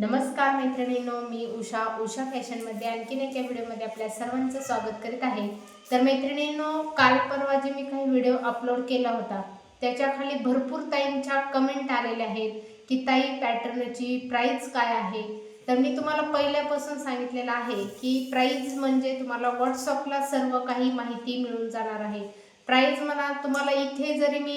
नमस्कार मैत्रिणींनो मी उषा उषा फॅशनमध्ये आणखीन एका व्हिडिओमध्ये आपल्या सर्वांचं स्वागत करीत आहे. तर मैत्रिणींनो काल परवा जे मी काही व्हिडिओ अपलोड केला होता त्याच्याखाली भरपूर ताईंच्या कमेंट आलेल्या आहेत की ताई पॅटर्नची प्राईज काय आहे? तर मी तुम्हाला पहिल्यापासून सांगितलेलं आहे की प्राईज म्हणजे तुम्हाला व्हॉट्सअपला सर्व काही माहिती मिळून जाणार आहे. प्राईज म्हणा तुम्हाला इथे जरी मी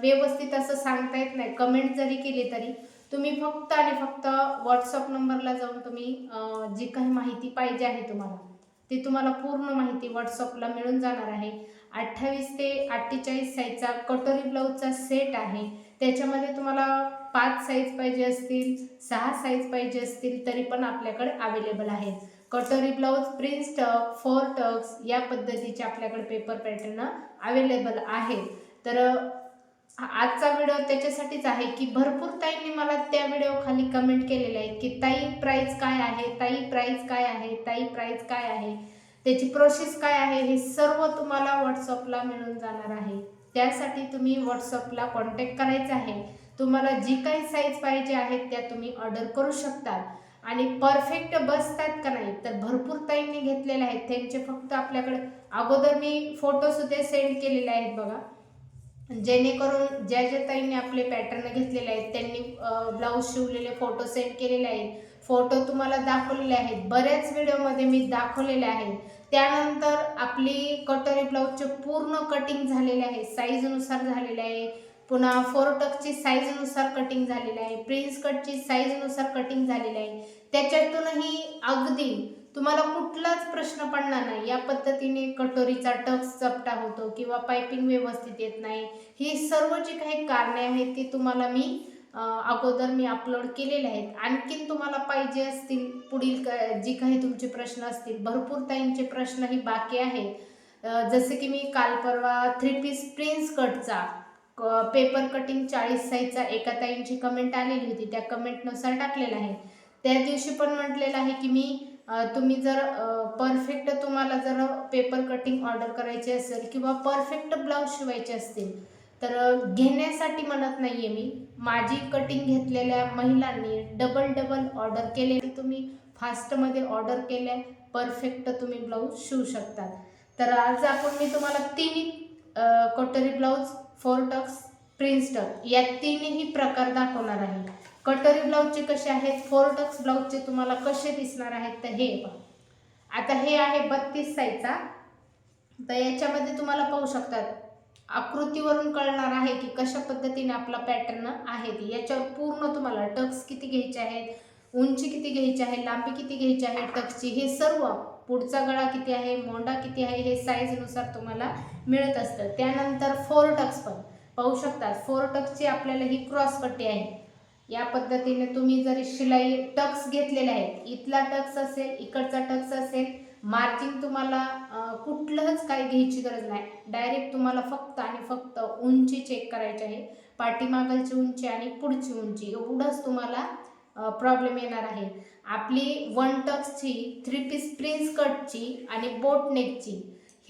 व्यवस्थित असं सांगता येत नाही कमेंट जरी केली तरी तुम्ही फक्त आणि फक्त व्हॉट्सअप नंबरला जाऊन तुम्ही जी काही माहिती पाहिजे आहे तुम्हाला ती तुम्हाला पूर्ण माहिती व्हॉट्सअपला मिळून जाणार आहे. अठ्ठावीस ते अठ्ठेचाळीस साईजचा कटोरी ब्लाऊजचा सेट आहे. त्याच्यामध्ये तुम्हाला पाच साईज पाहिजे असतील सहा साईज पाहिजे असतील तरी पण आपल्याकडे अवेलेबल आहे. Katori blouse prince tuck four tucks या पद्धतीचे आपल्याकडे पेपर पॅटर्न अवेलेबल आहे. तर आजचा व्हिडिओ त्याच्यासाठीच आहे की भरपूर ताईंनी मला त्या व्हिडिओ खाली कमेंट केलेल्या आहेत की ताई प्राईज काय आहे ताई प्राईज काय आहे ताई प्राईज काय आहे त्याची प्रोसेस काय आहे हे सर्व तुम्हाला व्हॉट्सअपला मिळून जाणार आहे. त्यासाठी तुम्ही व्हॉट्सअपला कॉन्टॅक्ट करायचा आहे. तुम्हाला जी काही साईज पाहिजे आहेत त्या तुम्ही ऑर्डर करू शकता आणि परफेक्ट बसतात का नाही तर भरपूर ताईंनी घेतलेले आहेत. त्यांचे फक्त आपल्याकडे अगोदर मी फोटोसुद्धा सेंड केलेले आहेत बघा. जेणेकरून ज्या ज्या ताईंनी आपले पॅटर्न घेतलेले आहेत त्यांनी ब्लाऊज शिवलेले फोटो सेंड केलेले आहेत फोटो तुम्हाला दाखवलेले आहेत बऱ्याच व्हिडिओमध्ये मी दाखवलेले आहेत. त्यानंतर आपली कटोरी ब्लाऊजचे पूर्ण कटिंग झालेले आहे साईजनुसार झालेले आहे. पुन्हा फोर साईजनुसार कटिंग झालेलं आहे प्रिन्स कटची साईजनुसार कटिंग झालेलं आहे. त्याच्यातूनही अगदी तुम्हाला कुठलाच प्रश्न पडणार नाही. या पद्धतीने कटोरीचा टक्स चपटा होतो किंवा पायपिंग व्यवस्थित येत नाही. ही सर्व जी काही कारणे आहेत ती तुम्हाला मी अगोदर मी अपलोड केलेले आहेत. आणखीन तुम्हाला पाहिजे असतील पुढील जी काही तुमचे प्रश्न असतील भरपूर ताईंचे प्रश्नही बाकी आहेत. जसे की मी काल परवा थ्री पीस प्रिन्स कटचा पेपर कटिंग चाळीस साईजचा एका ताईंची कमेंट आलेली होती. त्या कमेंटनुसार टाकलेला आहे. त्या दिवशी पण म्हटलेलं आहे की मी तुम्ही जर परफेक्ट तुम्हाला जर पेपर कटिंग ऑर्डर करायची असेल किंवा परफेक्ट ब्लाऊज शिवायचे असतील तर घेण्यासाठी म्हणत नाही आहे मी. माझी कटिंग घेतलेल्या महिलांनी डबल डबल ऑर्डर केले तुम्ही फास्टमध्ये ऑर्डर केल्या परफेक्ट तुम्ही ब्लाऊज शिवू शकतात. तर आज आपण मी तुम्हाला तिन्ही katori blouse four tucks prince tuck या तिन्हीही प्रकार दाखवणार आहे. कटोरी ब्लाऊजचे कसे आहेत? फोर टक्स ब्लाऊजचे तुम्हाला कसे दिसणार आहेत? तर हे पहा आता हे आहे बत्तीस साईजचा. तर याच्यामध्ये तुम्हाला पाहू शकतात आकृतीवरून कळणार आहे की कशा पद्धतीने आपला पॅटर्न आहे ती. याच्यावर पूर्ण तुम्हाला टक्स किती घ्यायचे आहेत उंची किती घ्यायची आहे लांबी किती घ्यायची आहे टक्सची हे सर्व पुढचा गळा किती आहे मोंडा किती आहे हे साईजनुसार तुम्हाला मिळत असतं. त्यानंतर फोर टक्स पण. पाहू शकतात फोर टक्सची आपल्याला ही क्रॉस पट्टी आहे. या पद्धतीने तुम्ही जरी शिलाई टक्स घेतलेले आहेत इथला टक्स असेल इकडचा टक्स असेल मार्जिन तुम्हाला कुठलंच काही घ्यायची गरज नाही. डायरेक्ट तुम्हाला फक्त आणि फक्त उंची चेक करायची आहे. पाठीमागलची उंची आणि पुढची उंची. एवढंच तुम्हाला प्रॉब्लेम येणार आहे. आपली वन टक्सची थ्री पीस प्रिन्स कटची आणि बोट नेकची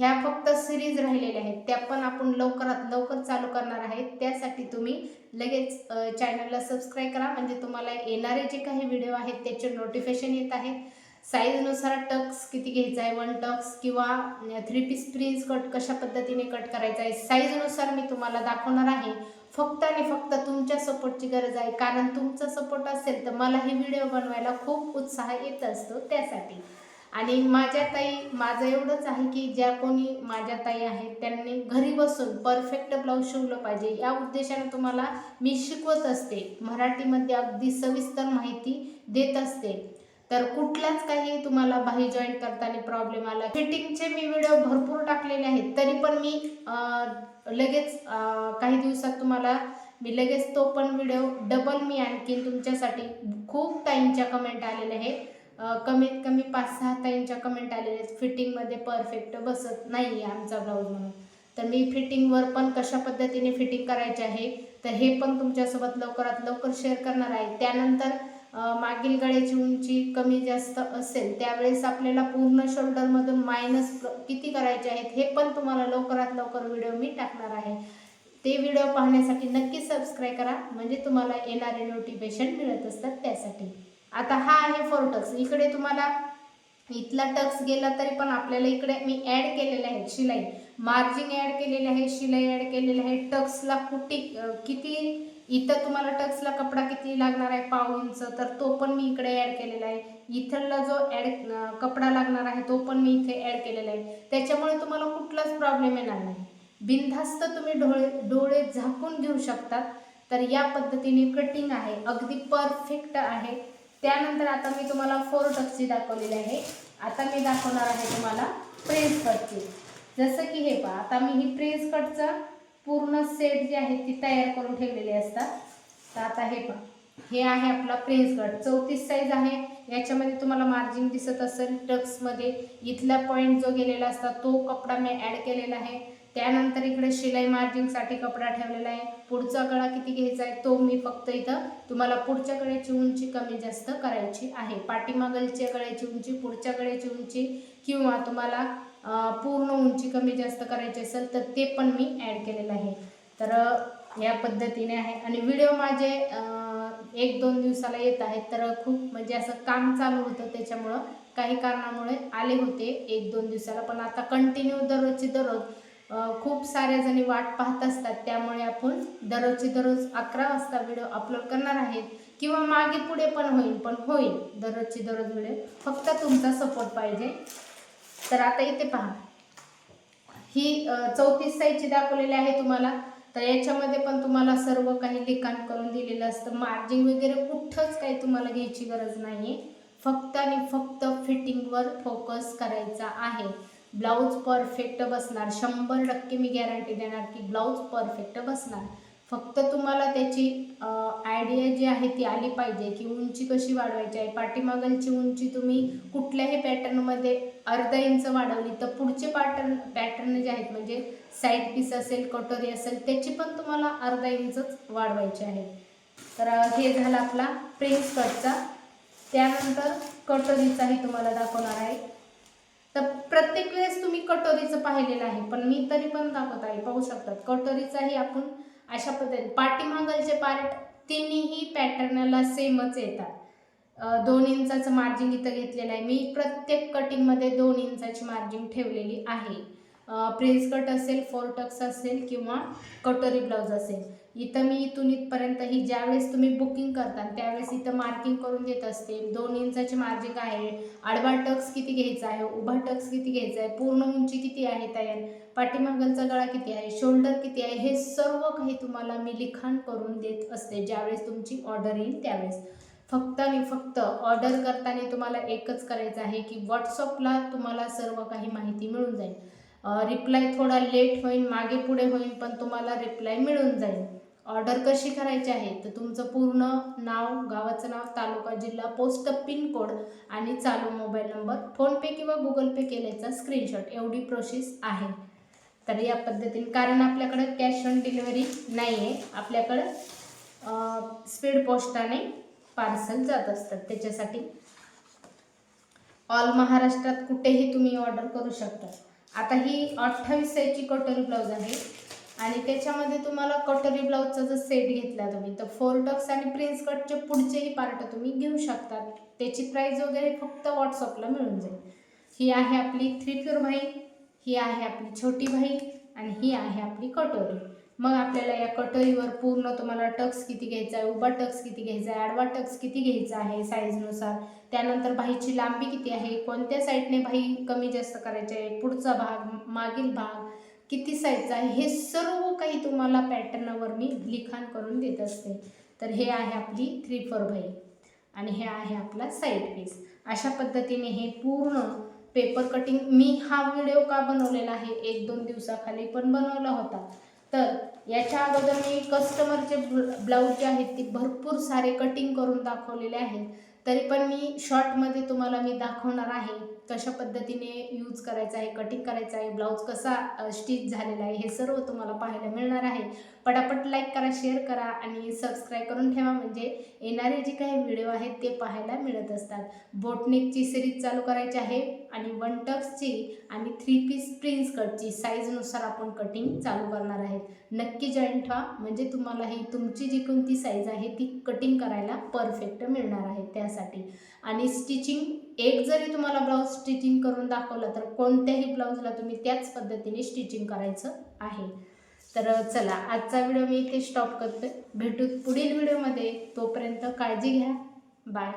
ह्या फक्त सिरीज राहिलेल्या आहेत. त्या पण आपण लवकरात लवकर चालू करणार आहेत. त्यासाठी तुम्ही लगेच चॅनलला सबस्क्राईब करा. म्हणजे तुम्हाला येणारे जे काही व्हिडिओ आहेत त्याचे नोटिफिकेशन येत आहेत. साईजनुसार टक्स किती घ्यायचा आहे? वन टक्स किंवा थ्री पीस प्रिन्स कट कशा पद्धतीने कट करायचा आहे? साईजनुसार मी तुम्हाला दाखवणार आहे. फक्त आणि फक्त तुमच्या सपोर्टची गरज आहे. कारण तुमचा सपोर्ट असेल तर मला हे व्हिडिओ बनवायला खूप उत्साह येत असतो त्यासाठी. आणि माझ्या ताई माझं एवढंच आहे की ज्या कोणी माझ्या ताई आहेत त्यांनी घरी बसून परफेक्ट ब्लाऊज शिवलं पाहिजे. या उद्देशाने तुम्हाला मी शिकवत असते. मराठीमध्ये अगदी सविस्तर माहिती देत असते. तर कुठलाच काही तुम्हाला बाही जॉईन करताना प्रॉब्लेम आला. फिटिंगचे मी व्हिडिओ भरपूर टाकलेले आहेत. तरी पण मी लगेच काही दिवसात तुम्हाला मी लगेच तो पण व्हिडिओ डबल मी आणखीन तुमच्यासाठी खूप टाईमच्या कमेंट आलेल्या आहेत. कमीत कमी पाच सहा ताईंच्या कमेंट आलेल्या आहेत फिटिंगमध्ये परफेक्ट बसत नाही आहे आमचा ब्लाऊज म्हणून. तर मी फिटिंगवर पण कशा पद्धतीने फिटिंग करायचे आहे तर हे पण तुमच्यासोबत लवकरात लवकर शेअर करणार आहे. त्यानंतर मागील गळ्याची उंची कमी जास्त असेल त्यावेळेस आपल्याला पूर्ण शोल्डरमधून मायनस किती करायचे आहेत हे पण तुम्हाला लवकरात लवकर व्हिडिओ मी टाकणार आहे. ते व्हिडिओ पाहण्यासाठी नक्की सबस्क्राईब करा म्हणजे तुम्हाला येणारे नोटिफिकेशन मिळत असतात त्यासाठी. आता हा आहे फोर टक्स. इकडे तुम्हाला इथला टक्स गेला तरी पण आपल्याला इकडे मी ॲड केलेले आहे शिलाई. मार्जिन ॲड केलेले आहे शिलाई ॲड केलेली आहे. टक्सला कुठे किती इथं तुम्हाला टक्सला कपडा किती लागणार आहे पाव इंच तर तो पण मी इकडे ॲड केलेला आहे. इथला जो ॲड कपडा लागणार आहे तो पण मी इथे ॲड केलेला आहे. त्याच्यामुळे तुम्हाला कुठलाच प्रॉब्लेम येणार नाही. बिनधास्त तुम्ही डोळे डोळे झाकून घेऊ शकतात तर या पद्धतीने कटिंग आहे. अगदी परफेक्ट आहे. त्यानंतर आता मी तुम्हाला फोर टक्सची दाखवलेली आहे. आता मी दाखवणार आहे तुम्हाला प्रेस कटची जसं की हे पहा आता मी ही प्रेस कटचा पूर्ण सेट जे आहे ती तयार करून ठेवलेली असतात. तर आता हे पहा हे आहे आपला प्रेस कट चौतीस साईज आहे. याच्यामध्ये तुम्हाला मार्जिन दिसत असेल टक्समध्ये इथला पॉईंट जो गेलेला असता तो कपडा मी ॲड केलेला आहे. त्यानंतर इकडे शिलाई मार्जिनसाठी कपडा ठेवलेला आहे. पुढचा गळा किती घ्यायचा आहे तो मी फक्त इथं तुम्हाला पुढच्या गळ्याची उंची कमी जास्त करायची आहे. पाठीमागलच्या गळ्याची उंची पुढच्या गळ्याची उंची किंवा तुम्हाला पूर्ण उंची कमी जास्त करायची असेल तर ते पण मी ॲड केलेलं आहे. तर या पद्धतीने आहे. आणि व्हिडिओ माझे एक दोन दिवसाला येत आहेत. तर खूप म्हणजे असं काम चालू होतं त्याच्यामुळं काही कारणामुळे आले होते एक दोन दिवसाला. पण आता कंटिन्यू दररोजची दररोज खूप साऱ्या जणी वाट पाहत असतात. त्यामुळे आपण दररोजची दररोज अकरा वाजता व्हिडिओ अपलोड करणार आहेत. किंवा मागे पुढे पण होईल पण होईल. दररोजची दररोज व्हिडिओ फक्त तुमचा सपोर्ट पाहिजे. तर आता इथे पहा. ही चौतीस साईजची दाखवलेली आहे तुम्हाला. तर याच्यामध्ये पण तुम्हाला सर्व काही लिखाण करून दिलेलं असतं. मार्जिन वगैरे कुठंच काही तुम्हाला घ्यायची गरज नाही आहे फक्त आणि फक्त फिटिंगवर फोकस करायचा आहे. ब्लाऊज परफेक्ट बसणार. शंभर टक्के मी गॅरंटी देणार की ब्लाऊज परफेक्ट बसणार. फक्त तुम्हाला त्याची आयडिया जी आहे ती आली पाहिजे की उंची कशी वाढवायची आहे. पाठीमागलची उंची तुम्ही कुठल्याही पॅटर्नमध्ये अर्धा इंच वाढवली तर पुढचे पॅटर्न पॅटर्न जे आहेत म्हणजे साईड पीस असेल कटोरी असेल त्याची पण तुम्हाला अर्धा इंचच वाढवायची आहे. तर हे झालं आपला प्रिन्स कटचा त्यानंतर कटोरीचाही तुम्हाला दाखवणार आहे. तर प्रत्येक वेळेस तुम्ही कटोरीचं पाहिलेलं आहे पण मी तरी पण दाखवत आहे पाहू शकतात कटोरीचाही आपण अशा पद्धतीने पाठीमागलचे पार्ट तिन्ही पॅटर्नला सेमच येतात. दोन इंचाचं मार्जिन इथं घेतलेलं आहे. मी प्रत्येक कटिंगमध्ये दोन इंचाची मार्जिन ठेवलेली आहे. प्रिन्स कट असेल फोर टक्स असेल किंवा कटोरी ब्लाऊज असेल. इथं मी इथून इथपर्यंत ही ज्यावेळेस तुम्ही बुकिंग करता त्यावेळेस इथं मार्किंग करून देत असते. दोन इंचाचे मार्जिक आहे. आडवा टक्स किती घ्यायचा आहे? उभा टक्स किती घ्यायचा आहे? पूर्ण उंची किती आहे तयार? पाठीमागलचा गळा किती आहे? शोल्डर किती आहे? हे सर्व काही तुम्हाला मी लिखाण करून देत असते. ज्यावेळेस तुमची ऑर्डर येईल त्यावेळेस. फक्त आणि फक्त ऑर्डर करताना तुम्हाला एकच करायचं आहे की व्हॉट्सअपला तुम्हाला सर्व काही माहिती मिळून जाईल. रिप्लाय थोडा लेट होईल मागे पुढे होईल पण तुम्हाला रिप्लाय मिळून जाईल. ऑर्डर कशी करायची आहे? तर तुमचं पूर्ण नाव गावाचं नाव तालुका जिल्हा पोस्ट पिनकोड आणि चालू मोबाईल नंबर फोनपे किंवा गुगल पे केल्याचा स्क्रीनशॉट एवढी प्रोसेस आहे. तर या पद्धतीने कारण आपल्याकडं कॅश ऑन डिलिव्हरी नाही आहे आपल्याकडं स्पीड पोस्टाने पार्सल जात असतात त्याच्यासाठी ऑल महाराष्ट्रात कुठेही तुम्ही ऑर्डर करू शकता. आता ही अठ्ठावीस साईजची कटोरी ब्लाऊज आहे. आणि त्याच्यामध्ये तुम्हाला कटोरी ब्लाऊजचा जर सेट घेतला तुम्ही तर फोर टक्स आणि प्रिन्स कटचे पुढचेही पार्ट तुम्ही घेऊ शकता त्याची प्राईस वगैरे फक्त व्हॉट्सअपला मिळून जाईल. ही आहे आपली थ्री प्युअर भाई ही आहे आपली छोटी भाई आणि ही आहे आपली कटोरी. मग आपल्याला या कटोरीवर पूर्ण तुम्हाला टक्स किती घ्यायचा आहे उभा टक्स किती घ्यायचा आहे आडवा टक्स किती घ्यायचा आहे साईजनुसार त्यानंतर भाईची लांबी किती आहे कोणत्या साईडने भाई कमी जास्त करायची आहे पुढचा भाग मागील भाग किती साईजचा आहे हे सर्व काही तुम्हाला पॅटर्नवर मी लिखाण करून देत असते. तर हे आहे आपली थ्री फोर बाई आणि हे आहे आपला साईड पीस अशा पद्धतीने हे पूर्ण पेपर कटिंग मी हा व्हिडिओ का बनवलेला आहे एक दोन दिवसाखाली पण बनवला होता. तर याच्या अगोदर मी कस्टमरचे ब्लाऊज जे आहेत ते भरपूर सारे कटिंग करून दाखवलेले आहेत. तरी पण मी शॉर्टमध्ये तुम्हाला मी दाखवणार आहे. कशा पद्धतीने यूज करायचा आहे कटिंग करायचं आहे ब्लाऊज कसा स्टिच झालेला आहे हे सर्व तुम्हाला पाहायला मिळणार आहे. पटापट लाईक करा शेअर करा आणि सबस्क्राईब करून ठेवा. म्हणजे येणारे जे काही व्हिडिओ आहेत ते पाहायला मिळत असतात. बोटनेकची सिरीज चालू करायची आहे आणि वन टक्सची आणि थ्री पीस प्रिन्स कटची साईजनुसार आपण कटिंग चालू करणार आहेत. नक्की जॉईन ठेवा. म्हणजे तुम्हाला ही तुमची जी कोणती साईज आहे ती कटिंग करायला परफेक्ट मिळणार आहे त्यासाठी. आणि स्टिचिंग एक जरी तुम्हाला ब्लाऊज स्टिचिंग करून दाखवलं तर कोणत्याही ब्लाऊजला तुम्ही त्याच पद्धतीने स्टिचिंग करायचं आहे. तर चला आजचा व्हिडिओ मी इथे स्टॉप करते. भेटू पुढील व्हिडिओमध्ये. तोपर्यंत काळजी घ्या. बाय